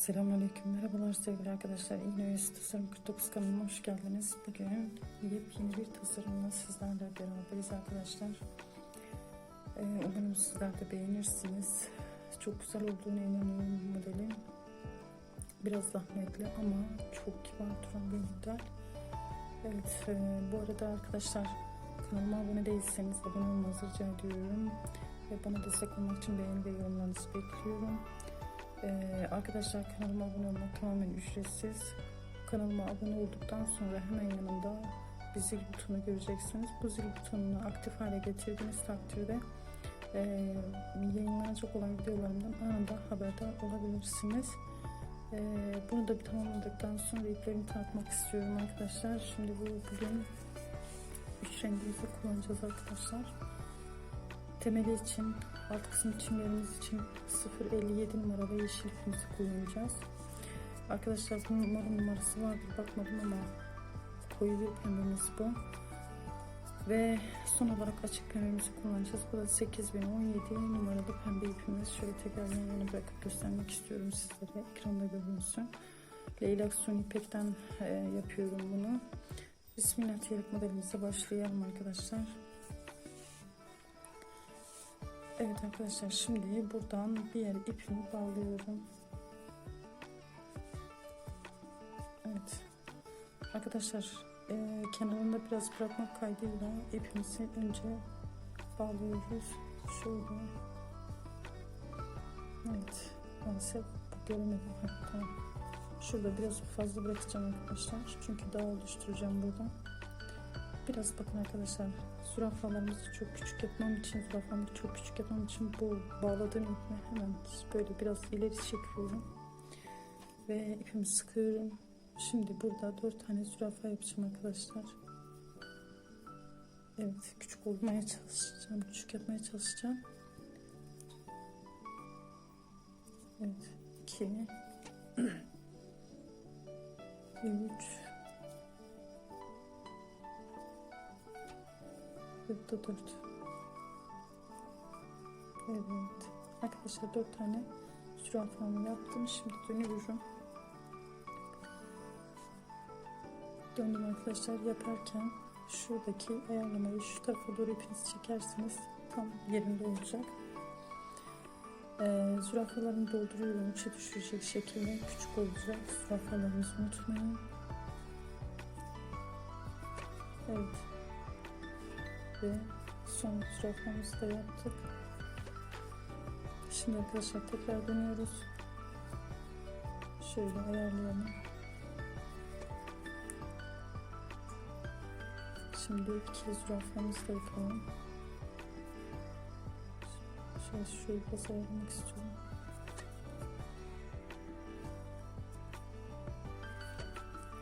Selamünaleyküm, merhabalar sevgili arkadaşlar. İğne Oyası Tasarım 49 kanalıma hoş geldiniz. Bugün yepyeni bir tasarımla sizlerle beraberiz arkadaşlar. Ee, umarım sizler de beğenirsiniz. Çok güzel olduğunu inanıyorum bu modelin. Biraz zahmetli ama çok kibar duran bir model. Evet, e, bu arada arkadaşlar kanalıma abone değilseniz abone olmanızı rica ediyorum. Ve bana destek olmak için beğeni ve yorumlarınızı bekliyorum. Ee, arkadaşlar kanalıma abone olmak tamamen ücretsiz. Kanalıma abone olduktan sonra hemen yanında bir zil butonu göreceksiniz. Bu zil butonunu aktif hale getirdiğiniz takdirde e, yayınlanacak olan videolarımdan anında haberdar olabilirsiniz. E, bunu da bir tamamladıktan sonra iplerimi takmak istiyorum arkadaşlar. Şimdi bu bugün üç rengimizi kullanacağız arkadaşlar. Temeli için, alt kısım çimlerimiz için 057 numaralı yeşil ipimizi kullanacağız. Arkadaşlar bunun numara numarası vardır bakmadım ama koyu bir pembemiz bu. Ve son olarak açık pembemizi kullanacağız. Bu da 8017 numaralı pembe ipimiz. Şöyle tekrar yan yana bırakıp göstermek istiyorum sizlere. Ekranda görünsün. Leylak Sun ipekten e, yapıyorum bunu. Bismillah diyerek modelimize başlayalım arkadaşlar. Evet arkadaşlar şimdi buradan bir yer ipimi bağlıyorum. Evet. Arkadaşlar e, kenarında biraz bırakmak kaydıyla ipimizi önce bağlıyoruz. Şöyle. Evet. Maalesef göremedim. Ha, tamam. Şurada biraz fazla bırakacağım arkadaşlar. Çünkü daha oluşturacağım buradan. Biraz bakın arkadaşlar zürafalarımızı çok küçük yapmam için zürafamı çok küçük yapmam için bu bağladığım ipimi hemen böyle biraz ileri çekiyorum. Ve ipimi sıkıyorum. Şimdi burada dört tane zürafa yapacağım arkadaşlar. Evet küçük olmaya çalışacağım küçük yapmaya çalışacağım. Evet 2 3 Burada dört. Evet. Arkadaşlar dört tane zürafamı yaptım. Şimdi dönüyorum. Döndüm arkadaşlar yaparken şuradaki ayarlamayı şu tarafa doğru ipinizi çekerseniz tam yerinde olacak. Ee, zürafalarımı dolduruyorum. Üçe düşürecek şekilde küçük olacak. Zürafalarınızı unutmayın. Evet ve son zürafamızı da yaptık. Şimdi arkadaşlar tekrar dönüyoruz. Şöyle ayarlayalım. Şimdi iki zürafamızı da yapalım. Şöyle şurayı biraz ayarlamak istiyorum.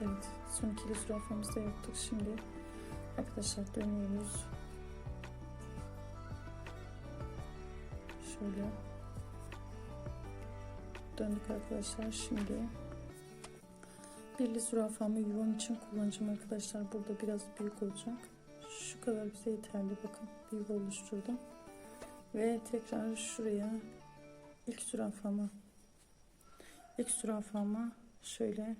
Evet, son ikili zürafamızı da yaptık. Şimdi arkadaşlar dönüyoruz. Şöyle döndük arkadaşlar. Şimdi birli zürafamı yuvam için kullanacağım arkadaşlar. Burada biraz büyük olacak. Şu kadar bize yeterli. Bakın bir yuva oluşturdum. Ve tekrar şuraya ilk zürafamı ilk zürafama şöyle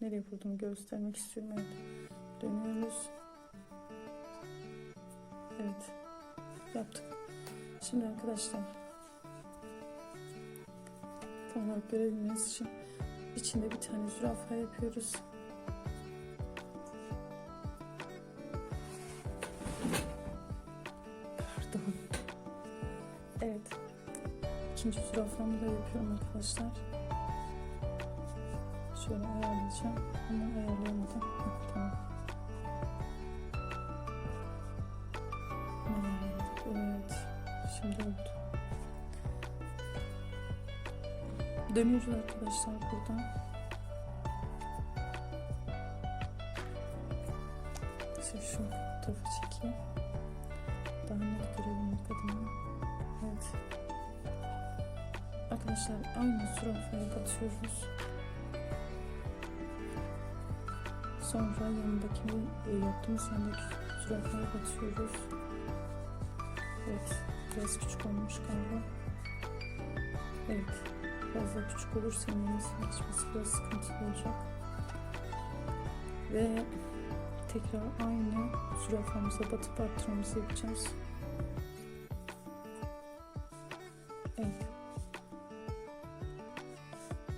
nereye vurduğumu göstermek istiyorum. Evet. Dönüyoruz. Evet. Yaptık. Şimdi arkadaşlar tam olarak görebilmeniz için içinde bir tane zürafa yapıyoruz. Pardon. Evet. İkinci zürafamı da yapıyorum arkadaşlar. Şöyle ayarlayacağım ama Dönüyoruz arkadaşlar buradan. Şöyle şu tarafı çekeyim. Daha net görebilmek adına. Evet. Arkadaşlar aynı zürafayı batıyoruz. Sonra yanındaki e, yaptığımız yanındaki zürafaya batıyoruz. Evet. Biraz küçük olmuş galiba. Evet. Fazla küçük olursa yemeğimizin geçmesi biraz sıkıntılı olacak. Ve tekrar aynı zürafamıza batıp arttırmamızı yapacağız. Evet.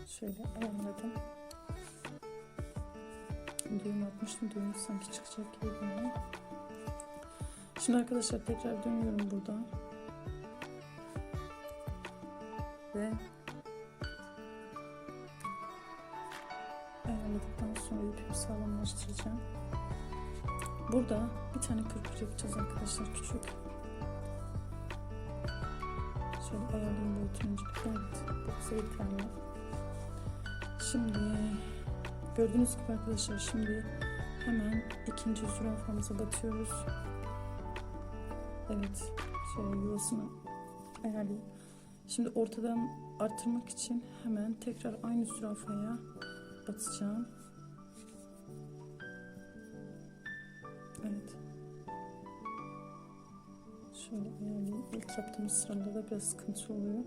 Şöyle ayarladım. Düğüm atmıştım. Düğüm sanki çıkacak gibi. Şimdi arkadaşlar tekrar dönüyorum burada. Sağlamlaştıracağım. Burada bir tane pırpır yapacağız arkadaşlar küçük. Şöyle ayarlayayım boyutunu. Evet, bu bize yeterli. Şimdi gördüğünüz gibi arkadaşlar şimdi hemen ikinci zürafamıza batıyoruz. Evet, şöyle yuvasını ayarlayayım. Şimdi ortadan arttırmak için hemen tekrar aynı zürafaya batacağım. Evet. Şöyle ayarlayayım. İlk yaptığımız sırada da biraz sıkıntı oluyor.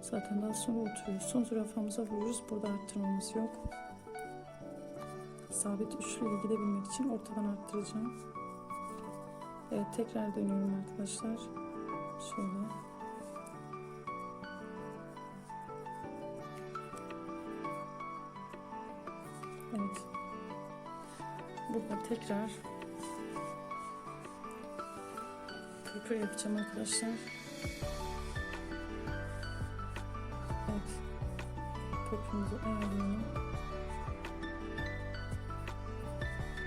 Zaten daha sonra oturuyor. Son zürafamıza vururuz. Burada arttırmamız yok. Sabit üçlüyle gidebilmek için ortadan arttıracağım. Evet tekrar dönüyorum arkadaşlar. Şöyle. Evet. Burada tekrar pırpır yapacağım arkadaşlar. Evet. Pırpırımızı ayarlayalım.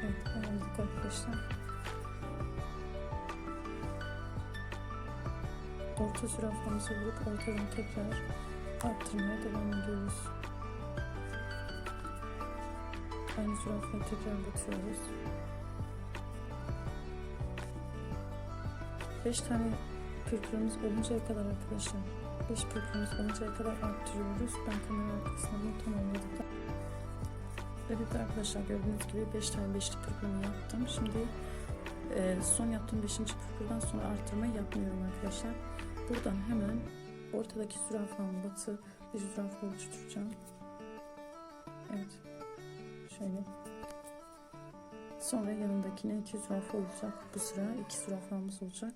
Evet ayarladık arkadaşlar. Orta zürafamızı vurup ortadan tekrar arttırmaya devam ediyoruz. Aynı zürafaya tekrar batıyoruz. 5 tane pırpırımız oluncaya kadar arkadaşlar 5 pırpırımız oluncaya kadar arttırıyoruz. Ben kamera arkasına bunu tamamladık. Evet arkadaşlar gördüğünüz gibi 5 tane beşli pırpırımı yaptım. Şimdi e, son yaptığım 5. pırpırdan sonra arttırmayı yapmıyorum arkadaşlar. Buradan hemen ortadaki zürafamı batıp bir zürafa oluşturacağım. Evet. Şöyle. Sonra yanındakine iki zürafa olacak. Bu sıra iki zürafamız olacak.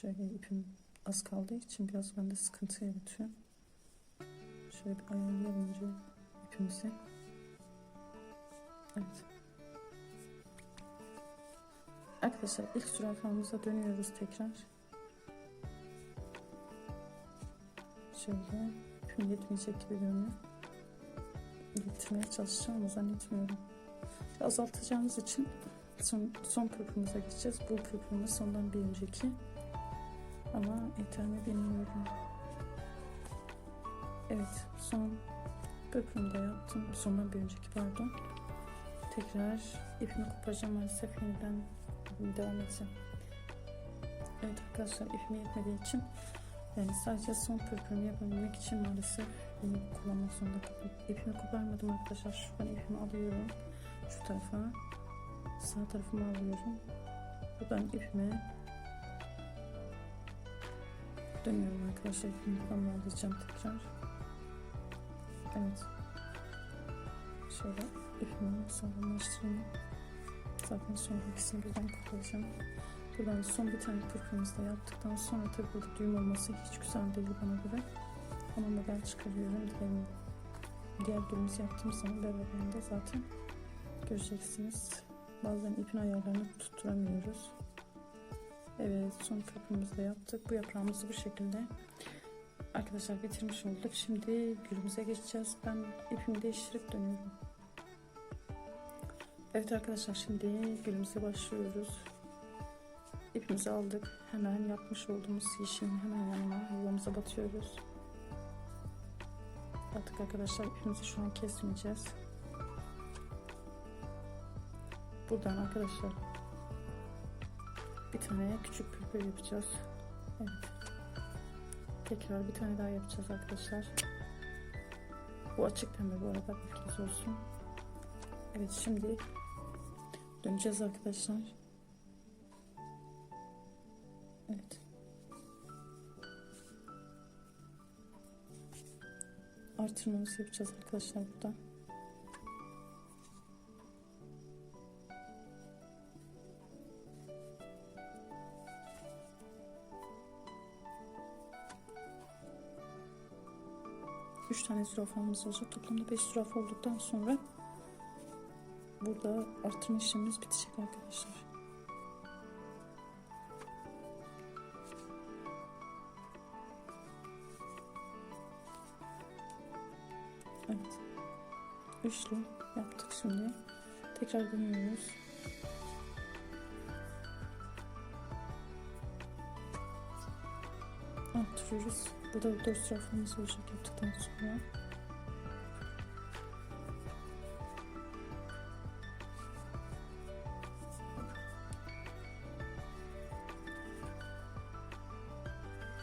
Şöyle ipim az kaldığı için biraz bende sıkıntı yaratıyor. Şöyle bir ayarlayalım önce ipimizi. Evet. Arkadaşlar ilk zürafamıza dönüyoruz tekrar. Şöyle ipim yetmeyecek gibi görünüyor. Getirmeye çalışacağım ama zannetmiyorum. Azaltacağımız için son, son pırpırımıza geçeceğiz. Bu pırpırımız sondan bir önceki. Ama mi bilmiyorum. Evet son pırpırımı da yaptım. Sondan bir önceki pardon. Tekrar ipimi koparacağım maalesef yeniden devam edeceğim. Evet arkadaşlar ipim yetmediği için yani sadece son pırpırımı yapabilmek için maalesef bunu kullanmak zorunda kaldım. İpimi koparmadım arkadaşlar. Şuradan ipimi alıyorum. Şu tarafa. Sağ tarafımı alıyorum. Buradan ipimi dönüyorum arkadaşlar. Buradan bağlayacağım tekrar. Evet. Şöyle ipimi sağlamlaştırayım. Zaten sonra ikisini birden koparacağım. Buradan son bir tane pırpırımızı da yaptıktan sonra tabii burada düğüm olması hiç güzel değil bana göre. Ama model çıkarıyorum. Diğer, diğer düğümümüzü yaptığım zaman beraberinde zaten göreceksiniz. Bazen ipin ayarlarını tutturamıyoruz. Evet son pırpırımızı da yaptık. Bu yaprağımızı bu şekilde arkadaşlar bitirmiş olduk. Şimdi gülümüze geçeceğiz. Ben ipimi değiştirip dönüyorum. Evet arkadaşlar şimdi gülümüze başlıyoruz. İpimizi aldık. Hemen yapmış olduğumuz yeşilin hemen yanına yuvamıza batıyoruz. Artık arkadaşlar ipimizi şu an kesmeyeceğiz. Buradan arkadaşlar bir tane küçük pırpır yapacağız. Evet. Tekrar bir tane daha yapacağız arkadaşlar. Bu açık pembe bu arada bilginiz olsun. Evet şimdi döneceğiz arkadaşlar. Evet. artırmamızı yapacağız arkadaşlar burada. Tane zürafamız olacak. Toplamda beş zürafa olduktan sonra burada artırma işlemimiz bitecek arkadaşlar. Evet. Üçlü yaptık şimdi. Tekrar dönüyoruz. Arttırıyoruz. Burada dört zürafamız olacak yaptıktan sonra.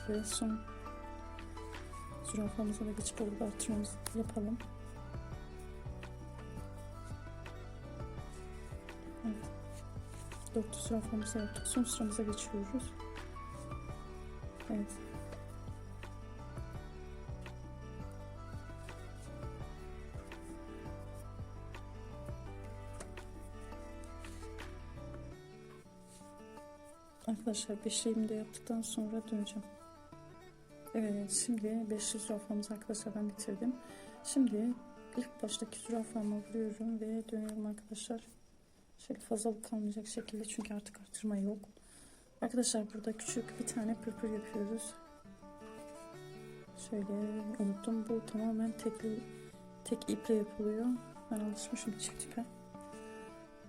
Ve son zürafamıza da geçip orada artırmamızı yapalım. Evet. Dört zürafamızı yaptık. Son sıramıza geçiyoruz. Evet. Arkadaşlar beşliğimi de yaptıktan sonra döneceğim. Evet şimdi 500 zürafamızı arkadaşlar ben bitirdim. Şimdi ilk baştaki zürafamı vuruyorum ve dönüyorum arkadaşlar. Şöyle fazlalık kalmayacak şekilde çünkü artık artırma yok. Arkadaşlar burada küçük bir tane pırpır yapıyoruz. Şöyle unuttum. Bu tamamen tekli tek iple yapılıyor. Ben alışmışım çift ipe.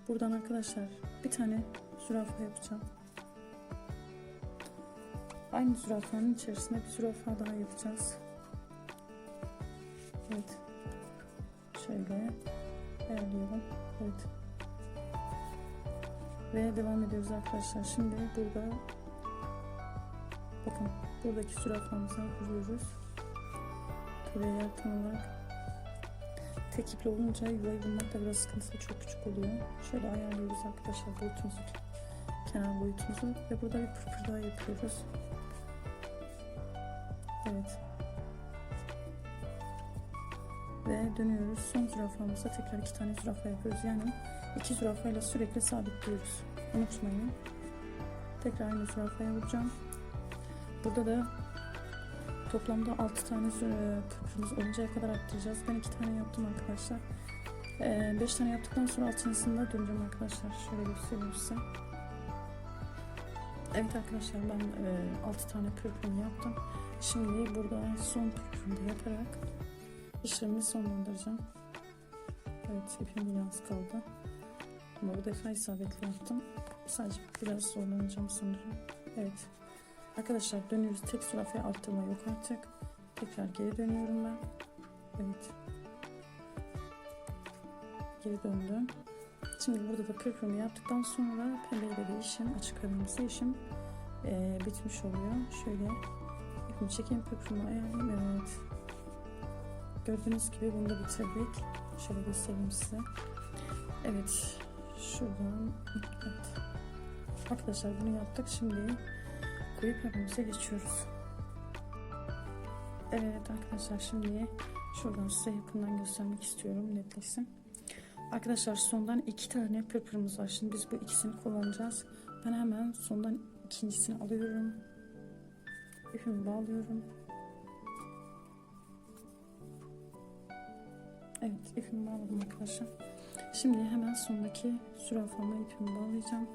Buradan arkadaşlar bir tane zürafa yapacağım. Aynı zürafanın içerisine bir zürafa daha yapacağız. Evet. Şöyle ayarlıyorum. Evet. Ve devam ediyoruz arkadaşlar. Şimdi burada bakın buradaki zürafamıza vuruyoruz. Tabii yer tam olarak tek iple olunca yuvayı bulmak da biraz sıkıntılı çok küçük oluyor. Şöyle ayarlıyoruz arkadaşlar boyutumuzu kenar boyutumuzu ve burada bir pırpır daha yapıyoruz. Evet. Ve dönüyoruz. Son zürafamıza tekrar iki tane zürafa yapıyoruz. Yani iki zürafayla sürekli sabitliyoruz. Unutmayın. Tekrar aynı zürafaya vuracağım. Burada da toplamda 6 tane pırpırımız oluncaya kadar arttıracağız. Ben iki tane yaptım arkadaşlar. 5 tane yaptıktan sonra altısında döneceğim arkadaşlar. Şöyle göstereyim size. Evet arkadaşlar ben 6 tane pırpırımı yaptım. Şimdi burada son da yaparak işlemimi sonlandıracağım. Evet ipim biraz kaldı. Ama bu defa isabetli yaptım. Sadece biraz zorlanacağım sanırım. Evet. Arkadaşlar dönüyoruz. Tek zürafaya arttırma yok artık. Tekrar geri dönüyorum ben. Evet. Geri döndüm. Şimdi burada da pırpırımı yaptıktan sonra pembeyle de işim, açık aramızda işim e, bitmiş oluyor. Şöyle ipimi çekeyim, pırpırımı ayarlayayım. Evet. Gördüğünüz gibi bunu da bitirdik. Şöyle göstereyim size. Evet. Şuradan. Evet. Arkadaşlar bunu yaptık. Şimdi koyu pembemize geçiyoruz. Evet arkadaşlar şimdi şuradan size yakından göstermek istiyorum netleşsin. Arkadaşlar sondan iki tane pırpırımız var. Şimdi biz bu ikisini kullanacağız. Ben hemen sondan ikincisini alıyorum. İpimi bağlıyorum. Evet ipimi bağladım arkadaşlar. Şimdi hemen sondaki zürafama ipimi bağlayacağım.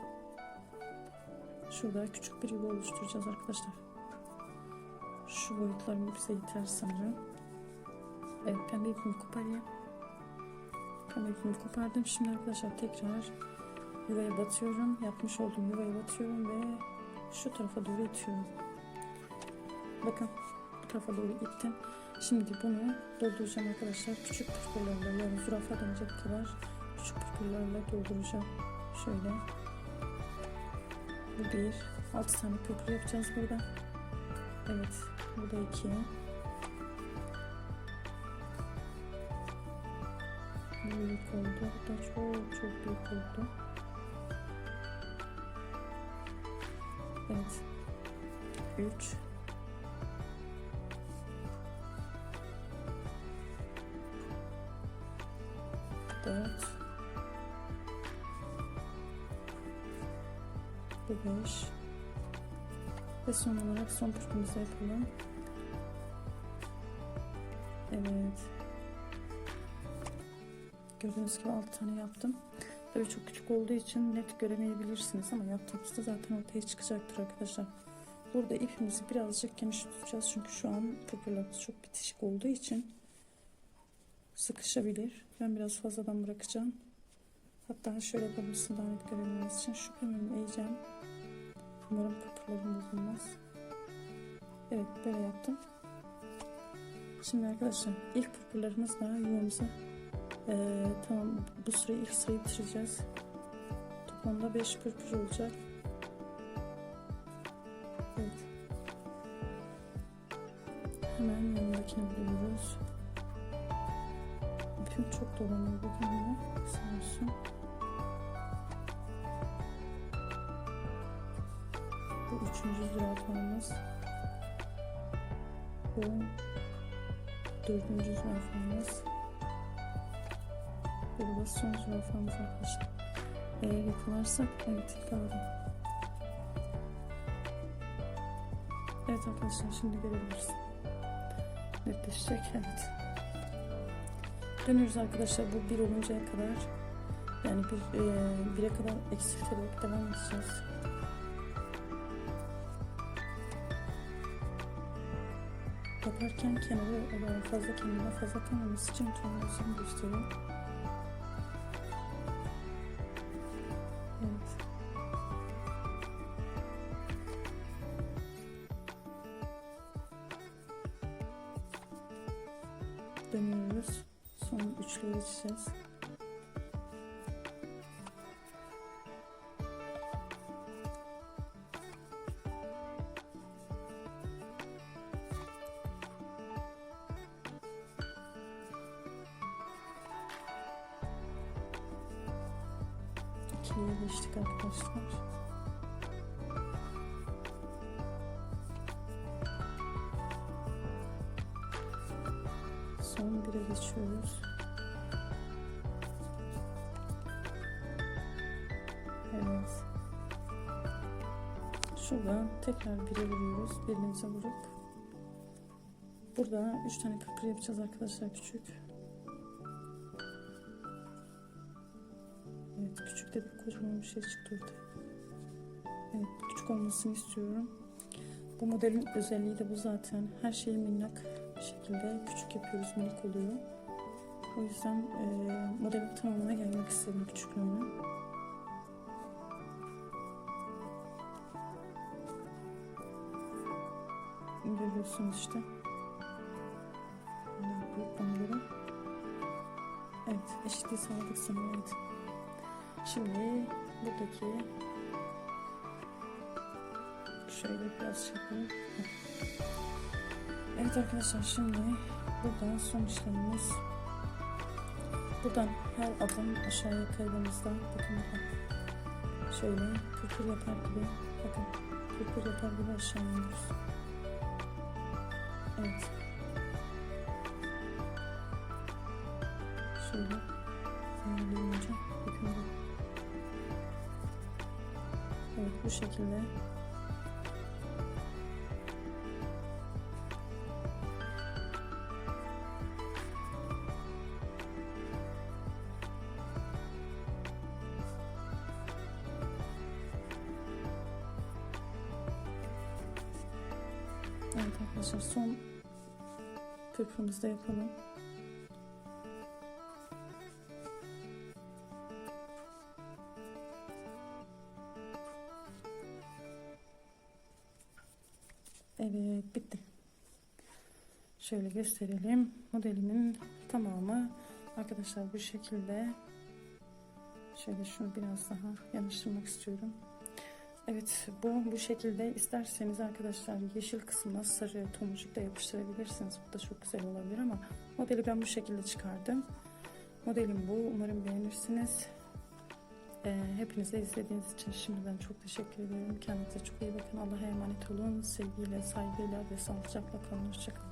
Şurada küçük bir yuva oluşturacağız arkadaşlar. Şu boyutlarım bize yeter sanırım. Evet pembe ipimi koparayım. Pembe ipimi kopardım. Şimdi arkadaşlar tekrar yuvaya batıyorum. Yapmış olduğum yuvaya batıyorum ve şu tarafa doğru itiyorum. Bakın bu tarafa doğru ittim. Şimdi bunu dolduracağım arkadaşlar. Küçük püsküllerle yani zürafa dönecek kadar küçük püsküllerle dolduracağım. Şöyle. Bu bir. altı tane köprü yapacağız burada. Evet. Bu da iki. büyük oldu. Hatta çok çok büyük oldu. Evet. 3 dört bu beş ve son olarak son pırpımızı yapalım. Evet. Gördüğünüz gibi 6 tane yaptım. Tabii çok küçük olduğu için net göremeyebilirsiniz ama yaptığımızda zaten ortaya çıkacaktır arkadaşlar. Burada ipimizi birazcık geniş tutacağız çünkü şu an pırpırlarımız çok bitişik olduğu için sıkışabilir. Ben biraz fazladan bırakacağım. Hatta şöyle yapabilirsin daha net görebilmeniz için şu pemimi eğeceğim. Umarım pırpırlarım bozulmaz. Evet böyle yaptım. Şimdi arkadaşlar ilk pırpırlarımızla yuvamızı ee, tamam bu sırayı ilk sırayı bitireceğiz. Toplamda 5 pırpır olacak. Dolanıyor bugün yine. Sağ olsun. Bu üçüncü zürafamız. Bu dördüncü zürafamız. Bu da son zürafamız arkadaşlar. Eğer yakalarsak evet yakaladım. Evet arkadaşlar şimdi görebiliriz. Netleşecek evet. Dönüyoruz arkadaşlar bu bir oluncaya kadar yani bir e, bire kadar eksilterek devam edeceğiz. Yaparken kenarı e, fazla kendine fazla kalmaması için tonlasını gösteriyor. Evet. Dönüyoruz. Üçlüye geçeceğiz. İkiliye geçtik arkadaşlar. Son bire geçiyoruz. Şuradan tekrar bire vuruyoruz. Birimize vurup burada üç tane pırpır yapacağız arkadaşlar küçük. Evet küçük de bir kocaman bir şey çıktı ortaya. Evet küçük olmasını istiyorum. Bu modelin özelliği de bu zaten. Her şeyi minnak bir şekilde küçük yapıyoruz, minik oluyor. O yüzden e, modelin tamamına gelmek istedim küçüklüğüne. Görüyorsunuz işte. Bunlar büyük. Evet, eşitliği sağladık sanırım. Evet. Şimdi buradaki şöyle biraz şey. Evet arkadaşlar şimdi buradan son işlemimiz buradan her adım aşağıya kaydığımızda bakın bakın şöyle pırpır yapar gibi bakın pırpır yapar gibi aşağı iniyoruz. Evet. Şöyle. Bakın bu. Evet bu şekilde pırpırımızı da yapalım. Evet bitti. Şöyle gösterelim. Modelimin tamamı arkadaşlar bu şekilde. Şöyle şunu biraz daha yanaştırmak istiyorum. Evet bu bu şekilde isterseniz arkadaşlar yeşil kısmına sarı tomurcuk da yapıştırabilirsiniz. Bu da çok güzel olabilir ama modeli ben bu şekilde çıkardım. Modelim bu. Umarım beğenirsiniz. Ee, hepinize izlediğiniz için şimdiden çok teşekkür ederim. Kendinize çok iyi bakın. Allah'a emanet olun. Sevgiyle, saygıyla ve sağlıcakla kalın. Hoşçakalın.